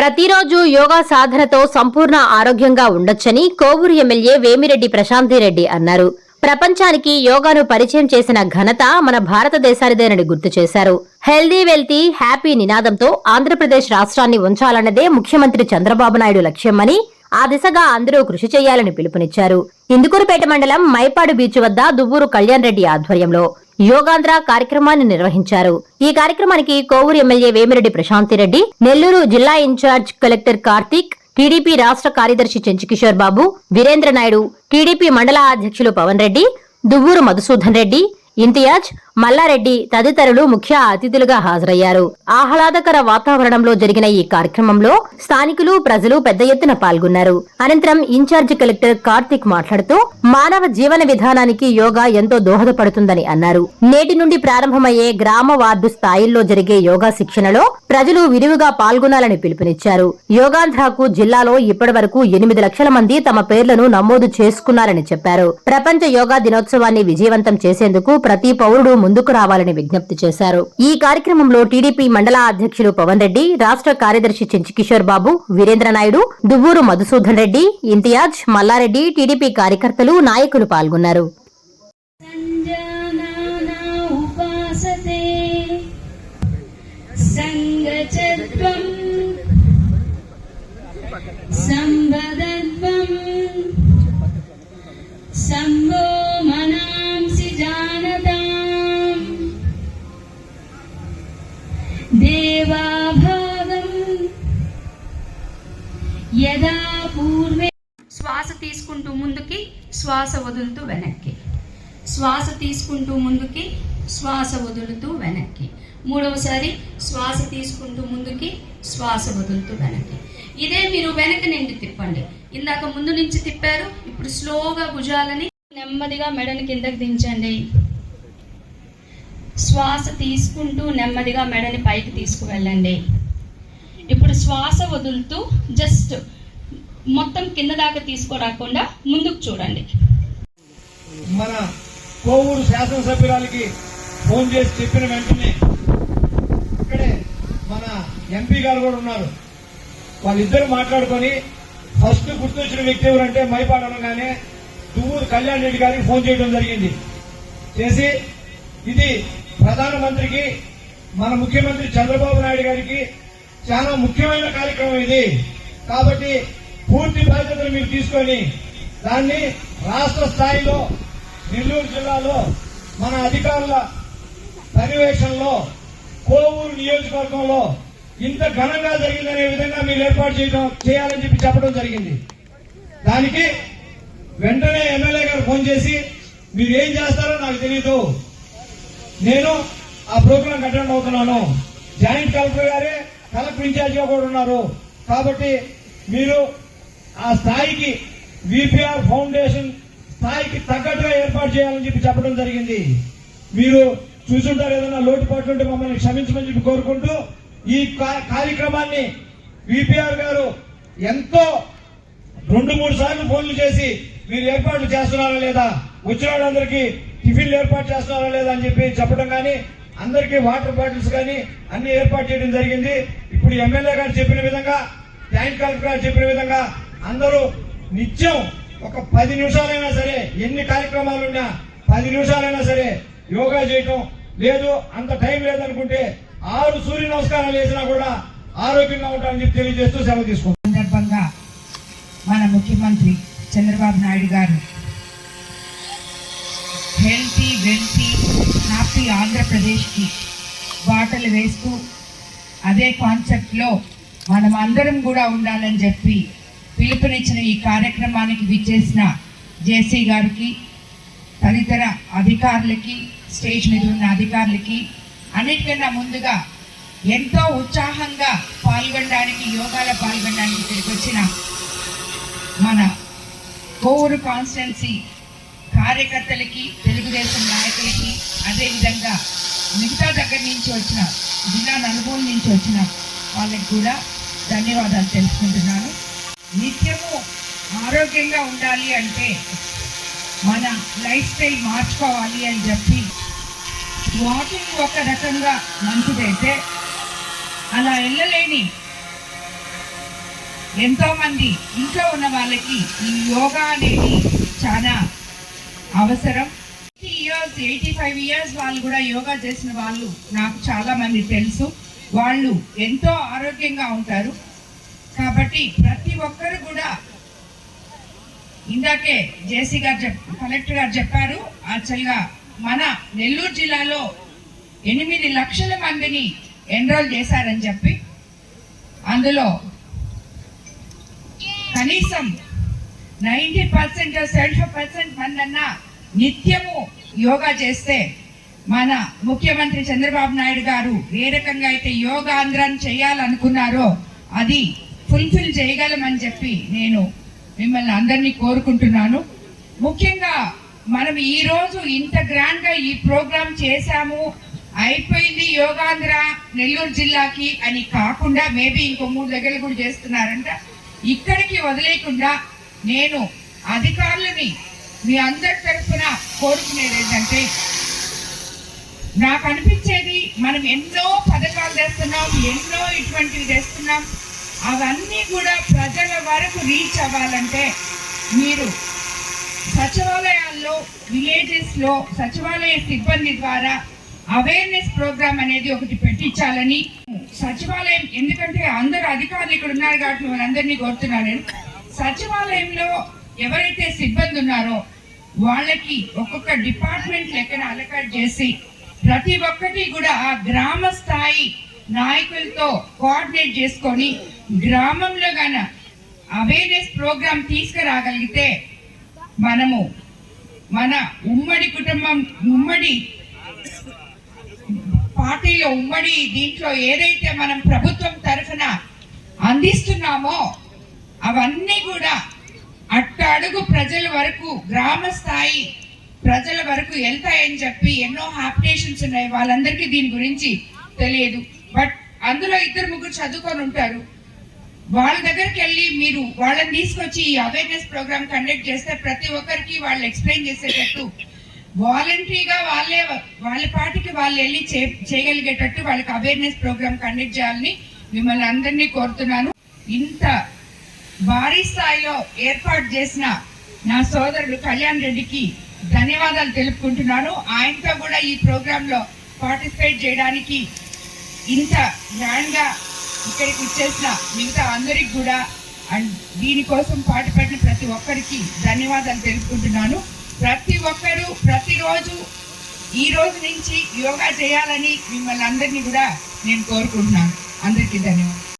ప్రతిరోజు యోగా సాధనతో సంపూర్ణ ఆరోగ్యంగా ఉండొచ్చని కోవూరు ఎమ్మెల్యే వేమిరెడ్డి ప్రశాంతిరెడ్డి అన్నారు. ప్రపంచానికి యోగాను పరిచయం చేసిన ఘనత మన భారతదేశానిదేనని గుర్తు చేశారు. హెల్దీ వెల్తీ హ్యాపీ నినాదంతో ఆంధ్రప్రదేశ్ రాష్ట్రాన్ని ఉంచాలన్నదే ముఖ్యమంత్రి చంద్రబాబు నాయుడు లక్ష్యమని ఆ దిశగా అందరూ కృషి చేయాలని పిలుపునిచ్చారు. ఇందుకూరుపేట మండలం మైపాడు బీచ్ వద్ద దువ్వూరు కళ్యాణ్ రెడ్డి ఆధ్వర్యంలో యోగాంధ్ర కార్యక్రమాన్ని నిర్వహించారు. ఈ కార్యక్రమానికి కోవూరు ఎమ్మెల్యే వేమిరెడ్డి ప్రశాంతిరెడ్డి నెల్లూరు జిల్లా ఇన్ఛార్జ్ కలెక్టర్ కార్తీక్ టీడీపీ రాష్ట్ర కార్యదర్శి చెంచుకిషోర్ బాబు వీరేంద్ర నాయుడు టీడీపీ మండల అధ్యక్షులు పవన్ రెడ్డి దువ్వూరు మధుసూదన్ రెడ్డి ఇంతియాజ్ మల్లారెడ్డి తదితరులు ముఖ్య అతిథులుగా హాజరయ్యారు. ఆహ్లాదకర వాతావరణంలో జరిగిన ఈ కార్యక్రమంలో స్థానికులు ప్రజలు పెద్ద ఎత్తున పాల్గొన్నారు. అనంతరం ఇన్ఛార్జి కలెక్టర్ కార్తిక్ మాట్లాడుతూ మానవ జీవన విధానానికి యోగా ఎంతో దోహదపడుతుందని అన్నారు. నేటి నుండి ప్రారంభమయ్యే గ్రామ వార్డు స్థాయిల్లో జరిగే యోగా శిక్షణలో ప్రజలు విరివిగా పాల్గొనాలని పిలుపునిచ్చారు. యోగాంధ్రకు జిల్లాలో ఇప్పటి వరకు ఎనిమిది లక్షల మంది తమ పేర్లను నమోదు చేసుకున్నారని చెప్పారు. ప్రపంచ యోగా దినోత్సవాన్ని విజయవంతం చేసేందుకు ప్రతి పౌరుడు ముందుకు రావాలని విజ్ఞప్తి చేశారు. ఈ కార్యక్రమంలో టీడీపీ మండల అధ్యక్షులు పవన్ రెడ్డి రాష్ట్ర కార్యదర్శి చెంచికిషోర్ బాబు వీరేంద్ర నాయుడు దువ్వూరు మధుసూదన్ రెడ్డి ఇంతియాజ్ మల్లారెడ్డి టీడీపీ కార్యకర్తలు నాయకులు పాల్గొన్నారు. శ్వాస వదులుతూ వెనక్కి. శ్వాస తీసుకుంటూ ముందుకి శ్వాస వదులుతూ వెనక్కి. మూడవసారి శ్వాస తీసుకుంటూ ముందుకి శ్వాస వదులుతూ వెనక్కి. ఇదే మీరు వెనక నుండి తిప్పండి. ఇందాక ముందు నుంచి తిప్పారు ఇప్పుడు స్లోగా భుజాలని నెమ్మదిగా మెడని కిందకి దించండి. శ్వాస తీసుకుంటూ నెమ్మదిగా మెడని పైకి తీసుకువెళ్ళండి. ఇప్పుడు శ్వాస వదులుతూ జస్ట్ మొత్తం కింద దాకా తీసుకురాకుండా ముందుకు చూడండి. మన కోవూరు శాసనసభ్యురాలకి ఫోన్ చేసి చెప్పిన వెంటనే ఇక్కడే మన ఎంపీ గారు కూడా ఉన్నారు. వాళ్ళిద్దరు మాట్లాడుకొని ఫస్ట్ గుర్తొచ్చిన వ్యక్తి ఎవరంటే మైపాడు అనగానే దువ్వూరు కళ్యాణ్ రెడ్డి గారికి ఫోన్ చేయడం జరిగింది. చేసి ఇది ప్రధానమంత్రికి మన ముఖ్యమంత్రి చంద్రబాబు నాయుడు గారికి చాలా ముఖ్యమైన కార్యక్రమం ఇది. కాబట్టి పూర్తి బాధ్యతలు మీరు తీసుకొని దాన్ని రాష్ట్ర స్థాయిలో నెల్లూరు జిల్లాలో మన అధికారుల పర్యవేక్షణలో కోవూరు నియోజకవర్గంలో ఇంత ఘనంగా జరిగిందనే విధంగా మీరు ఏర్పాటు చేయడం చేయాలని చెప్పి చెప్పడం జరిగింది. దానికి వెంటనే ఎమ్మెల్యే గారు ఫోన్ చేసి మీరు ఏం చేస్తారో నాకు తెలియదు నేను ఆ ప్రోగ్రాం అటెండ్ అవుతున్నాను. జాయింట్ కలెక్టర్ గారే కలెక్టర్ ఇన్ఛార్జిగా కూడా ఉన్నారు. కాబట్టి మీరు ఆ స్థాయికి విపిఆర్ ఫౌండేషన్ స్థాయికి తగ్గట్టుగా ఏర్పాటు చేయాలని చెప్పి చెప్పడం జరిగింది. మీరు చూసుంటారు ఏదైనా లోటుపాట్లు ఉంటే మమ్మల్ని క్షమించమని చెప్పి కోరుకుంటూ ఈ కార్యక్రమాన్ని విపిఆర్ గారు ఎంతో రెండు మూడు సార్లు ఫోన్లు చేసి మీరు ఏర్పాట్లు చేస్తున్నారా లేదా? వచ్చిన వాళ్ళందరికీ టిఫిన్లు ఏర్పాటు చేస్తున్నారా లేదా అని చెప్పి చెప్పడం కానీ అందరికీ వాటర్ బాటిల్స్ కానీ అన్ని ఏర్పాటు చేయడం జరిగింది. ఇప్పుడు ఎమ్మెల్యే గారు చెప్పిన విధంగా జాయింట్ కలెక్టర్ గారు చెప్పిన విధంగా అందరూ నిత్యం ఒక పది నిమిషాలైనా సరే ఎన్ని కార్యక్రమాలు ఉన్నా పది నిమిషాలైనా సరే యోగా చేయటం లేదు అంత టైం లేదనుకుంటే ఆరు సూర్య నమస్కారాలు చేసినా కూడా ఆరోగ్యంగా ఉంటారని చెప్పి తెలియజేస్తూ సెలవు తీసుకుంటాం సందర్భంగా మన ముఖ్యమంత్రి చంద్రబాబు నాయుడు గారు హెల్తీ వెల్తీ హ్యాపీ ఆంధ్రప్రదేశ్కి బాటలు వేస్తూ అదే కాన్సెప్ట్లో మనం అందరం కూడా ఉండాలని చెప్పి పిలుపునిచ్చిన ఈ కార్యక్రమానికి విచ్చేసిన జేసీ గారికి తదితర అధికారులకి స్టేజ్ మీద ఉన్న అధికారులకి అన్నిటికన్నా ముందుగా ఎంతో ఉత్సాహంగా పాల్గొనడానికి యోగాలో పాల్గొనడానికి ఇక్కడికి వచ్చిన మన కోవూరు కాన్స్టిట్యున్సీ కార్యకర్తలకి తెలుగుదేశం నాయకులకి అదేవిధంగా మిగతా దగ్గర నుంచి వచ్చిన జిల్లా నలుగురు నుంచి వచ్చిన వాళ్ళకి కూడా ధన్యవాదాలు తెలుసుకుంటున్నాను నిత్యము ఆరోగ్యంగా ఉండాలి అంటే మన లైఫ్ స్టైల్ మార్చుకోవాలి అని చెప్పి వాకింగ్ ఒక రకంగా మంచిదైతే అలా వెళ్ళలేని ఎంతోమంది ఇంట్లో ఉన్న వాళ్ళకి ఈ యోగా అనేది చాలా అవసరం. ఇయర్స్ ఎయిటీ ఫైవ్ ఇయర్స్ వాళ్ళు కూడా యోగా చేసిన వాళ్ళు నాకు చాలామంది తెలుసు. వాళ్ళు ఎంతో ఆరోగ్యంగా ఉంటారు. కాబట్టి ప్రతి ఒక్కరు కూడా ఇందాకే జేసీ గారు కలెక్టర్ గారు చెప్పారు యాక్చువల్గా మన నెల్లూరు జిల్లాలో ఎనిమిది లక్షల మందిని ఎన్రోల్ చేశారని చెప్పి అందులో కనీసం నైంటీ పర్సెంట్ సెవెంటీ పర్సెంట్ మంది అన్న నిత్యము యోగా చేస్తే మన ముఖ్యమంత్రి చంద్రబాబు నాయుడు గారు ఏ రకంగా అయితే యోగా ఆంధ్రాన్ని చేయాలనుకున్నారో అది ఫుల్ఫిల్ చేయగలమని చెప్పి నేను మిమ్మల్ని అందరినీ కోరుకుంటున్నాను. ముఖ్యంగా మనం ఈరోజు ఇంత గ్రాండ్గా ఈ ప్రోగ్రాం చేశాము. అయిపోయింది యోగాంధ్ర నెల్లూరు జిల్లాకి అని కాకుండా మేబీ ఇంకో మూడు దగ్గర కూడా చేస్తున్నారంట. ఇక్కడికి వదిలేకుండా నేను అధికారులని మీ అందరి తరఫున కోరుకునేది ఏంటంటే నాకు అనిపించేది మనం ఎన్నో పథకాలు తెస్తున్నాం ఎన్నో ఇటువంటివి తెస్తున్నాం. అవన్నీ కూడా ప్రజల వరకు రీచ్ అవ్వాలంటే మీరు సచివాలయాల్లో విలేజెస్లో సచివాలయ సిబ్బంది ద్వారా అవేర్నెస్ ప్రోగ్రామ్ అనేది ఒకటి పెట్టించాలని సచివాలయం ఎందుకంటే అందరు అధికారులు ఇక్కడ ఉన్నారు కాబట్టి వాళ్ళందరినీ కోరుతున్నారు కోరుతున్నాను సచివాలయంలో ఎవరైతే సిబ్బంది ఉన్నారో వాళ్ళకి ఒక్కొక్క డిపార్ట్మెంట్ లెక్కన అలకట్ చేసి ప్రతి ఒక్కటి కూడా ఆ గ్రామ స్థాయి నాయకులతో కోఆర్డినేట్ చేసుకొని గ్రామంలో గన అవేర్నెస్ ప్రోగ్రామ్ తీసుకురాగలిగితే మనము మన ఉమ్మడి కుటుంబం ఉమ్మడి పార్టీలో ఉమ్మడి దీంట్లో ఏదైతే మనం ప్రభుత్వం తరఫున అందిస్తున్నామో అవన్నీ కూడా అట్టడుగు ప్రజల వరకు గ్రామ స్థాయి ప్రజల వరకు వెళ్తాయని చెప్పి ఎన్నో హాపిటేషన్స్ ఉన్నాయి. వాళ్ళందరికీ దీని గురించి తెలియదు. బట్ అందులో ఇద్దరు ముగ్గురు చదువుకొని ఉంటారు. వాళ్ళ దగ్గరికి వెళ్ళి మీరు వాళ్ళని తీసుకొచ్చి ఈ అవేర్నెస్ ప్రోగ్రామ్ కండక్ట్ చేస్తే ప్రతి ఒక్కరికి వాళ్ళు ఎక్స్ప్లెయిన్ చేసేటట్టు వాలంటరీగా వాళ్ళే వాళ్ళ పాటికి వాళ్ళు వెళ్ళి చేయగలిగేటట్టు వాళ్ళకి అవేర్నెస్ ప్రోగ్రామ్ కండక్ట్ చేయాలని మిమ్మల్ని అందరినీ కోరుతున్నాను. ఇంత భారీ స్థాయిలో ఏర్పాటు చేసిన నా సోదరుడు కళ్యాణ్ రెడ్డికి ధన్యవాదాలు తెలుపుకుంటున్నాను. ఆయనతో కూడా ఈ ప్రోగ్రాంలో పార్టిసిపేట్ చేయడానికి ఇంత గ్రాండ్గా ఇక్కడికి వచ్చేసిన మిగతా అందరికి కూడా అండ్ దీనికోసం పాటుపడిన ప్రతి ఒక్కరికి ధన్యవాదాలు తెలుపుకుంటున్నాను. ప్రతి ఒక్కరూ ప్రతిరోజు ఈ రోజు నుంచి యోగా చేయాలని మిమ్మల్ని అందరినీ కూడా నేను కోరుకుంటున్నాను. అందరికీ ధన్యవాదాలు.